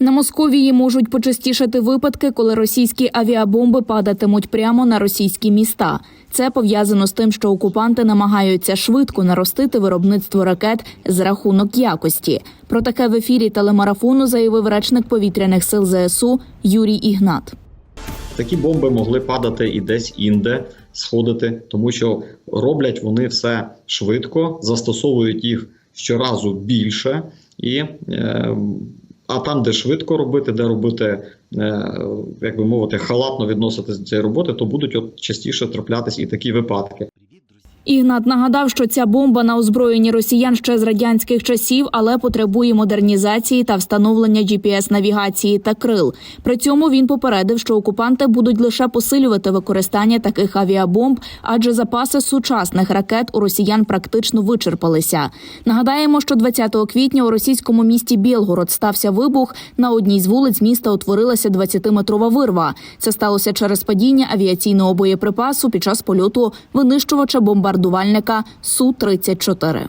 На Московії можуть почастішати випадки, коли російські авіабомби падатимуть прямо на російські міста. Це пов'язано з тим, що окупанти намагаються швидко наростити виробництво ракет за рахунок якості. Про таке в ефірі телемарафону заявив речник повітряних сил ЗСУ Юрій Ігнат. Такі бомби могли падати і десь інде сходити, тому що роблять вони все швидко, застосовують їх щоразу більше, і е, а там, де швидко робити, де робити, е, як би мовити, халатно відноситись до цієї роботи, то будуть от частіше траплятись і такі випадки. Ігнат нагадав, що ця бомба на озброєнні росіян ще з радянських часів, але потребує модернізації та встановлення GPS-навігації та крил. При цьому він попередив, що окупанти будуть лише посилювати використання таких авіабомб, адже запаси сучасних ракет у росіян практично вичерпалися. Нагадаємо, що 20 квітня у російському місті Білгород стався вибух. На одній з вулиць міста утворилася 20-метрова вирва. Це сталося через падіння авіаційного боєприпасу під час польоту винищувача бомбардувальника Су 34